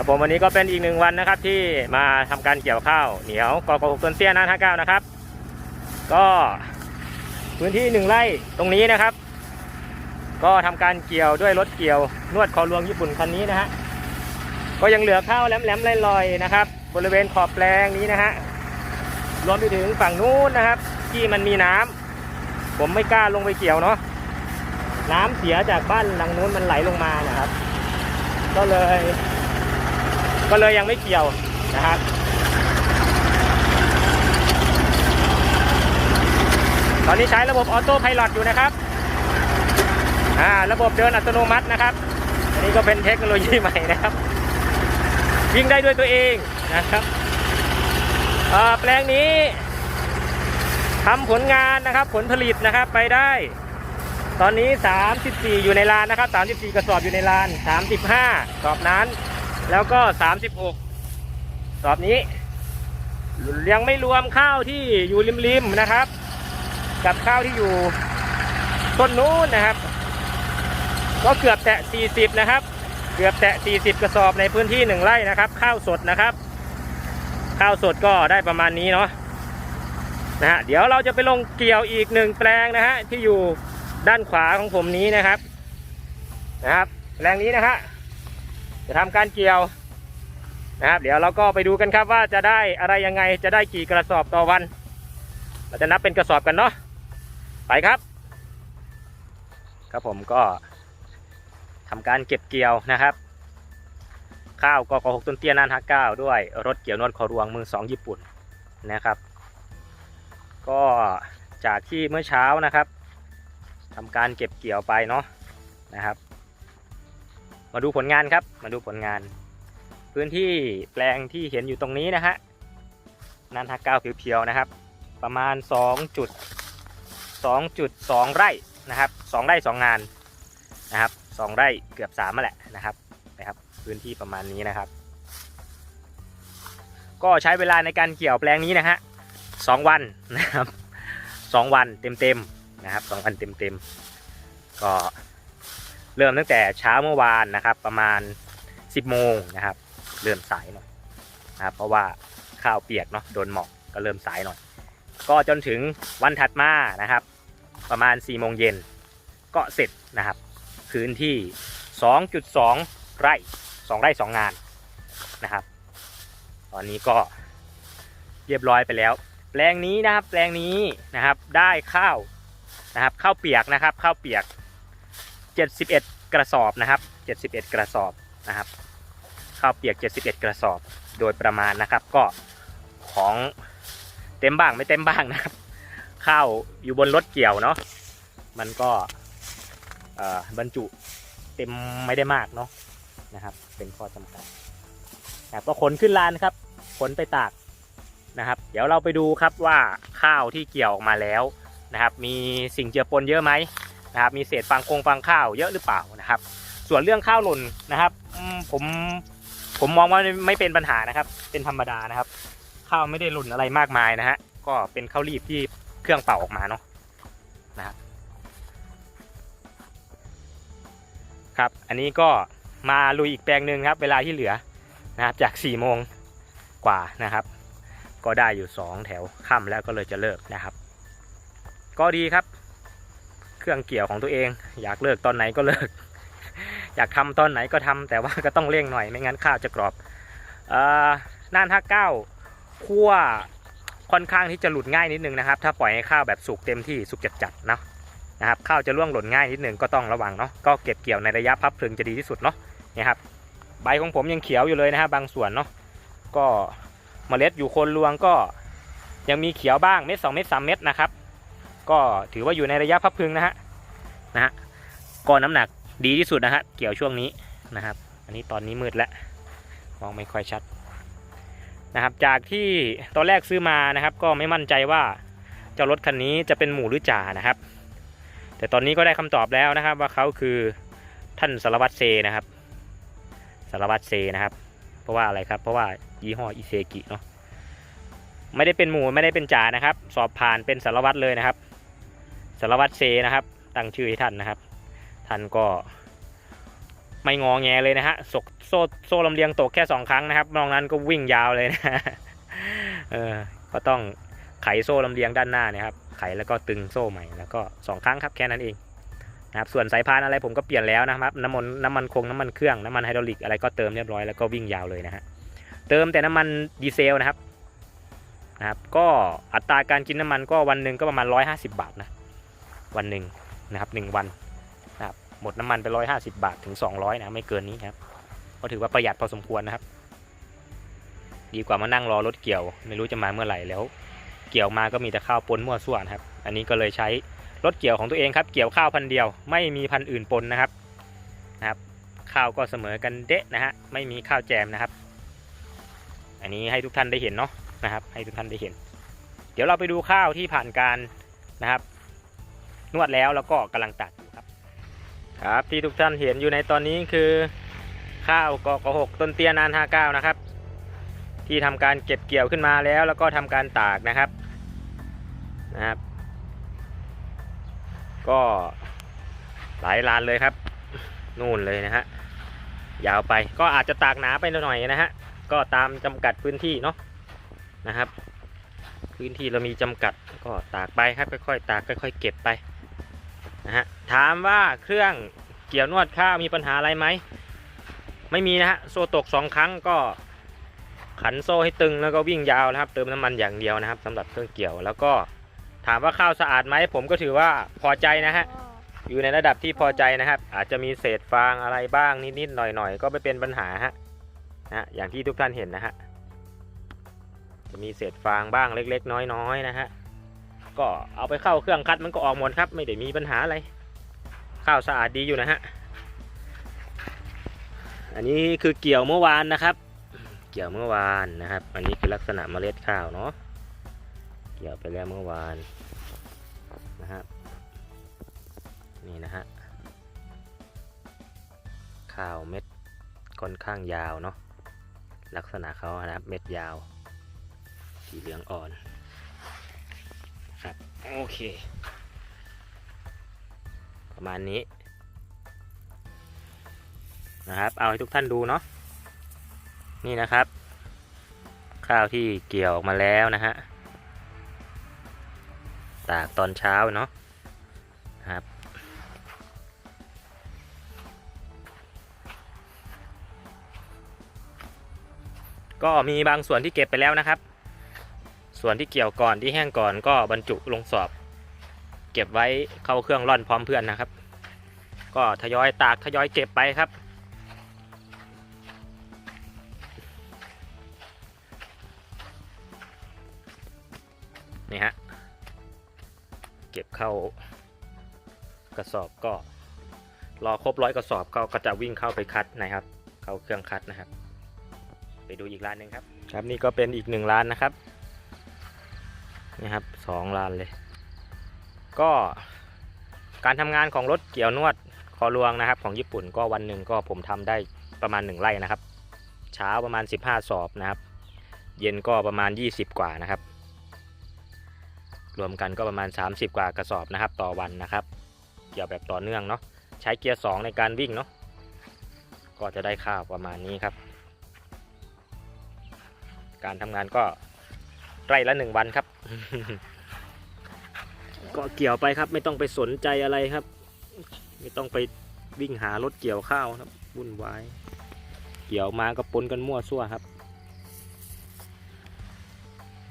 ครับผมวันนี้ก็เป็นอีกหนึ่งวันนะครับที่มาทำการเกี่ยวข้าวเหนียวกอกหกต้นเตี้ยนาห้าเก้านะครับ ก็พื้นที่หนึ่งไร่ตรงนี้นะครับ ก็ทำการเกี่ยวด้วยรถเกี่ยวนวดคอรวงญี่ปุ่นคันนี้นะฮะก็ยังเหลือข้าวแหลมๆลอยๆนะครับ บริเวณขอบแปลงนี้นะฮะรวมไปถึงฝั่งนู้นนะครับ ที่มันมีน้ำผมไม่กล้าลงไปเกี่ยวเนาะน้ำเสียจากบ้านหลังนู้นมันไหลลงมานะครับ ก็เลย ก็เลยยังไม่เกี่ยวนะครับตอนนี้ใช้ระบบออโต้ไพลอตอยู่นะครับอ่าระบบเดินอัตโนมัตินะครับ อันนี้ก็เป็นเทคโนโลยีใหม่นะครับ วิ่งได้ด้วยตัวเองนะครับอ่าแปลงนี้ทำผลงานนะครับผลผลิตนะครับไปได้ ตอนนี้ 34 อยู่ในลานนะครับ 34 กระสอบอยู่ในลาน 35กรอบนั้น แล้วก็ 36 สอบนี้ ยังไม่รวมข้าวที่อยู่ริมๆนะครับ กับข้าวที่อยู่ต้นนู้นนะครับ ก็เกือบแตะ 40 นะครับ เกือบแตะ 40 กระสอบในพื้นที่หนึ่งไร่นะครับ ข้าวสดนะครับ ข้าวสดก็ได้ประมาณนี้เนาะนะฮะเดี๋ยวเราจะไปลงเกี่ยวอีกหนึ่งแปลงนะฮะที่อยู่ด้านขวาของผมนี้นะครับนะครับแปลงนี้นะฮะ จะทำการเกี่ยวนะครับ เดี๋ยวเราก็ไปดูกันครับว่าจะได้อะไรยังไงจะได้กี่กระสอบต่อวัน เราจะนับเป็นกระสอบกันเนาะไปครับ ครับผมก็ทำการเก็บเกี่ยวนะครับ ข้าวกอกหกต้นเตี้ยนานฮักเก้าด้วยรถเกี่ยวนวดคอรวงมือสองญี่ปุ่นนะครับ ก็จากที่เมื่อเช้านะครับทำการเก็บเกี่ยวไปเนาะนะครับ มาดูผลงานครับ มาดูผลงาน พื้นที่แปลงที่เห็นอยู่ตรงนี้นะฮะนันทักเก้าเพียวๆนะครับ ประมาณ 2 จุด 2.2 ไร่นะครับ2ไร่2งานนะครับ2ไร่เกือบ3มาแหละนะครับนะครับ พื้นที่ประมาณนี้นะครับ ก็ใช้เวลาในการเกี่ยวแปลงนี้นะฮะสองวันนะครับสองวันเต็มๆนะครับสองวันเต็มๆก็ เริ่มตั้งแต่เช้าเมื่อวานนะครับ ประมาณ 10โมงนะครับ เริ่มสายหน่อยนะครับเพราะว่าข้าวเปียกเนาะโดนหมอกก็เริ่มสายหน่อย ก็จนถึงวันถัดมานะครับ ประมาณ4โมงเย็นก็เสร็จนะครับพื้นที่ 2.2 ไร่ 2 ไร่ 2 งานนะครับ ตอนนี้ก็เรียบร้อยไปแล้ว แปลงนี้นะครับแปลงนี้นะครับได้ข้าวนะครับข้าวเปียกนะครับข้าวเปียก 71 กระสอบนะครับ 71 กระสอบนะครับข้าวเปียก 71 กระสอบโดยประมาณนะครับ ก็ของเต็มบ้างไม่เต็มบ้างนะครับ ข้าวอยู่บนรถเกี่ยวเนาะมันก็บรรจุเต็มไม่ได้มากเนาะนะครับ เป็นข้อจำกัดนะครับก็ขนขึ้นลานครับขนไปตากนะครับ เดี๋ยวเราไปดูครับว่าข้าวที่เกี่ยวออกมาแล้วนะครับ มีสิ่งเจือปนเยอะไหม นะครับมีเศษฟางคงฟางข้าวเยอะหรือเปล่านะครับ ส่วนเรื่องข้าวหล่นนะครับผมผมมองว่าไม่เป็นปัญหานะครับ เป็นธรรมดานะครับ ข้าวไม่ได้หล่นอะไรมากมายนะฮะก็เป็นข้าวรีบที่เครื่องเป่าออกมาเนาะนะครับครับอันนี้ก็มาลุยอีกแปลงหนึ่งครับ เวลาที่เหลือนะครับจาก4ี่โมงกว่านะครับ ก็ได้อยู่ 2 แถวค่ำแล้วก็เลยจะเลิกนะครับ ก็ดีครับ เครื่องเกี่ยวของตัวเอง อยากเลิกตอนไหนก็เลิก อยากทำตอนไหนก็ทำแต่ว่าก็ต้องเร่งหน่อยไม่งั้นข้าวจะกรอบออน่านฮักเก้าคั่วค่อนข้างที่จะหลุดง่ายนิดนึงนะครับ ถ้าปล่อยให้ข้าวแบบสุกเต็มที่สุกจัดๆนะนะครับข้าวจะร่วงหล่นง่ายนิดนึงก็ต้องระวังเนาะก็เก็บเกี่ยวในระยะพับเพลิงจะดีที่สุดเนาะเนี่ยครับใบของผมยังเขียวอยู่เลยนะครับบางส่วนเนาะก็เมล็ดอยู่คนรวงก็ยังมีเขียวบ้างเม็ดสองเม็ดสามเม็ดนะครับ ก็ถือว่าอยู่ในระยะพับพลิงนะฮะนะฮะก็น้ำหนักดีที่สุดนะฮะเกี่ยวช่วงนี้นะครับ อันนี้ตอนนี้มืดแล้วมองไม่ค่อยชัดนะครับ จากที่ตอนแรกซื้อมานะครับ ก็ไม่มั่นใจว่าเจ้ารถคันนี้จะเป็นหมูหรือจ่านะครับ แต่ตอนนี้ก็ได้คำตอบแล้วนะครับ ว่าเขาคือท่านสารวัตรเซนะครับ สารวัตรเซนะครับ เพราะว่าอะไรครับ เพราะว่ายี่ห้ออิเซกิเนาะไม่ได้เป็นหมูไม่ได้เป็นจ่านะครับ สอบผ่านเป็นสารวัตรเลยนะครับ สารวัตรเซนะครับ ตั้งชื่อให้ท่านนะครับ ท่านก็ ไม่งอแงเลยนะฮะสกโซ่โซ่ลำเลียงตกแค่สองครั้งนะครับนอกนั้นก็วิ่งยาวเลยนะเออก็ต้องไขโซ่ลำเลียงด้านหน้านะครับ ไขแล้วก็ตึงโซ่ใหม่แล้วก็สองครั้งครับแค่นั้นเองนะครับส่วนสายพานอะไรผมก็เปลี่ยนแล้วนะครับ น้ำมันน้ำมันคงน้ำมันเครื่องน้ำมันไฮดรอลิกอะไรก็เติมเรียบร้อยแล้วก็วิ่งยาวเลยนะฮะเติมแต่น้ำมันดีเซลนะครับนะครับ ก็อัตราการกินน้ำมันก็วันหนึ่งก็ประมาณ 150 บาทนะ วันหนึ่งนะครับหนึ่งวันนะครับหมดน้ำมันไป150บาทถึง200นะไม่เกินนี้ครับก็ถือว่าประหยัดพอสมควรนะครับ ดีกว่ามานั่งรอรถเกี่ยว ไม่รู้จะมาเมื่อไหร่แล้ว เกี่ยวมาก็มีแต่ข้าวปนมั่วส่วนครับ อันนี้ก็เลยใช้รถเกี่ยวของตัวเองครับ เกี่ยวข้าวพันเดียว ไม่มีพันอื่นปนนะครับนะครับข้าวก็เสมอกันเดะนะฮะไม่มีข้าวแจมนะครับ อันนี้ให้ทุกท่านได้เห็นเนาะนะครับ ให้ทุกท่านได้เห็น เดี๋ยวเราไปดูข้าวที่ผ่านการนะครับ นวดแล้วแล้วก็กำลังตัดอยู่ครับ ครับที่ทุกท่านเห็นอยู่ในตอนนี้คือข้าวกกหกต้นเตี้ยนาน59นะครับ ที่ทำการเก็บเกี่ยวขึ้นมาแล้ว แล้วก็ทำการตากนะครับนะครับ ก็หลายลานเลยครับ นู่นเลยนะฮะยาวไปก็อาจจะตากหนาไปหน่อยนะฮะก็ตามจำกัดพื้นที่เนาะนะครับ พื้นที่เรามีจำกัดก็ตากไปครับค่อยๆตากค่อยๆเก็บไป นะฮะถามว่าเครื่องเกี่ยวนวดข้าวมีปัญหาอะไรไหม ไม่มีนะฮะโซ่ตกสองครั้งก็ขันโซ่ให้ตึงแล้วก็วิ่งยาวนะครับ เติมน้ำมันอย่างเดียวนะครับสำหรับเครื่องเกี่ยวแล้วก็ถามว่าข้าวสะอาดไหมผมก็ถือว่าพอใจนะฮะอยู่ในระดับที่พอใจนะครับ อาจจะมีเศษฟางอะไรบ้างนิดๆหน่อยๆ ก็ไม่เป็นปัญหาฮะนะอย่างที่ทุกท่านเห็นนะฮะจะมีเศษฟางบ้างเล็ก ๆ น้อยๆนะฮะ ก็เอาไปเข้าเครื่องคัดมันก็ออกหมดครับ ไม่ได้มีปัญหาอะไร ข้าวสะอาดดีอยู่นะฮะ อันนี้คือเกี่ยวเมื่อวานนะครับ เกี่ยวเมื่อวานนะครับ อันนี้คือลักษณะเมล็ดข้าวเนาะ เกี่ยวไปแล้วเมื่อวานนะครับ นี่นะฮะ ข้าวเม็ดค่อนข้างยาวเนาะ ลักษณะเขานะครับ เม็ดยาว สีเหลืองอ่อน โอเค ประมาณนี้ นะครับ เอาให้ทุกท่านดูเนาะนี่นะครับ ข้าวที่เกี่ยวออกมาแล้วนะฮะตากตอนเช้าเนาะครับ ก็มีบางส่วนที่เก็บไปแล้วนะครับ ส่วนที่เกี่ยวก่อนที่แห้งก่อนก็บรรจุลงสอบ เก็บไว้เข้าเครื่องร่อนพร้อมเพื่อนนะครับ ก็ทยอยตากทยอยเก็บไปครับ นี่ฮะ เก็บเข้ากระสอบก็รอครบร้อยกระสอบก็ก็จะวิ่งเข้าไปคัดนะครับ เข้าเครื่องคัดนะครับ ไปดูอีกร้านหนึ่งครับ ครับนี่ก็เป็นอีกหนึ่งร้านนะครับ นี่ครับสองร้านเลย ก็การทำงานของรถเกี่ยวนวดคอรวงนะครับ ของญี่ปุ่นก็วันหนึ่งก็ผมทำได้ประมาณหนึ่งไร่นะครับ เช้าประมาณ 15 สอบนะครับ เย็นก็ประมาณ 20 กว่านะครับ รวมกันก็ประมาณ 30 กว่ากระสอบนะครับ ต่อวันนะครับ เกี่ยวแบบต่อเนื่องเนาะใช้เกียร์ 2 ในการวิ่งเนาะก็จะได้ข้าวประมาณนี้ครับ การทำงานก็ ไร่ละหนึ่งวันครับ ก็เกี่ยวไปครับไม่ต้องไปสนใจอะไรครับ ไม่ต้องไปวิ่งหารถเกี่ยวข้าวครับวุ่นวายเกี่ยวมาก็ปนกันมั่วซั่วครับ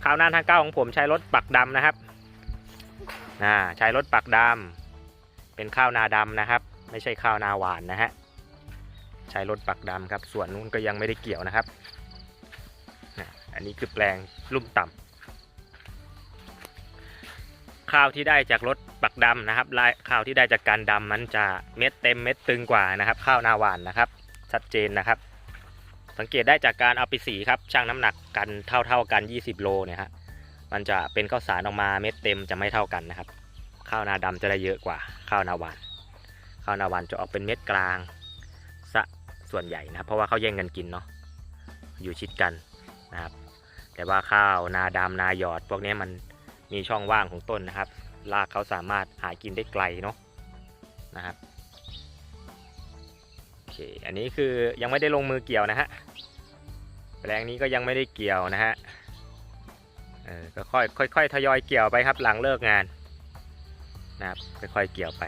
ข้าวหน้าทางเก้าของผมใช้รถปักดำนะครับนะใช้รถปักดำเป็นข้าวนาดำนะครับ ไม่ใช่ข้าวนาหวานนะฮะใช้รถปักดำครับ ส่วนนู้นก็ยังไม่ได้เกี่ยวนะครับนะอันนี้คือแปลงลุ่มต่ำ ข้าวที่ได้จากรถปักดำนะครับลายข้าวที่ได้จากการดำมันจะเม็ดเต็มเม็ดตึงกว่านะครับ ข้าวนาหวานนะครับ ชัดเจนนะครับ สังเกตได้จากการเอาไปสีครับชั่งน้ำหนักกันเท่าเท่า ๆกัน 20 โลเนี่ยฮะมันจะเป็นข้าวสารออกมาเม็ดเต็มจะไม่เท่ากันนะครับ ข้าวนาดำจะได้เยอะกว่า ข้าวนาหวาน ข้าวนาหวานจะออกเป็นเม็ดกลางซะส่วนใหญ่นะครับ เพราะว่าเขาแย่งกันกินเนาะอยู่ชิดกันนะครับ แต่ว่าข้าวนาดำนาหยอด พวกนี้มัน มีช่องว่างของต้นนะครับรากเขาสามารถหากินได้ไกลเนาะนะครับโอเคอันนี้คือยังไม่ได้ลงมือเกี่ยวนะฮะแปลงนี้ก็ยังไม่ได้เกี่ยวนะฮะเออก็ค่อยค่อยๆทยอยเกี่ยวไปครับหลังเลิกงานนะครับค่อยๆเกี่ยวไป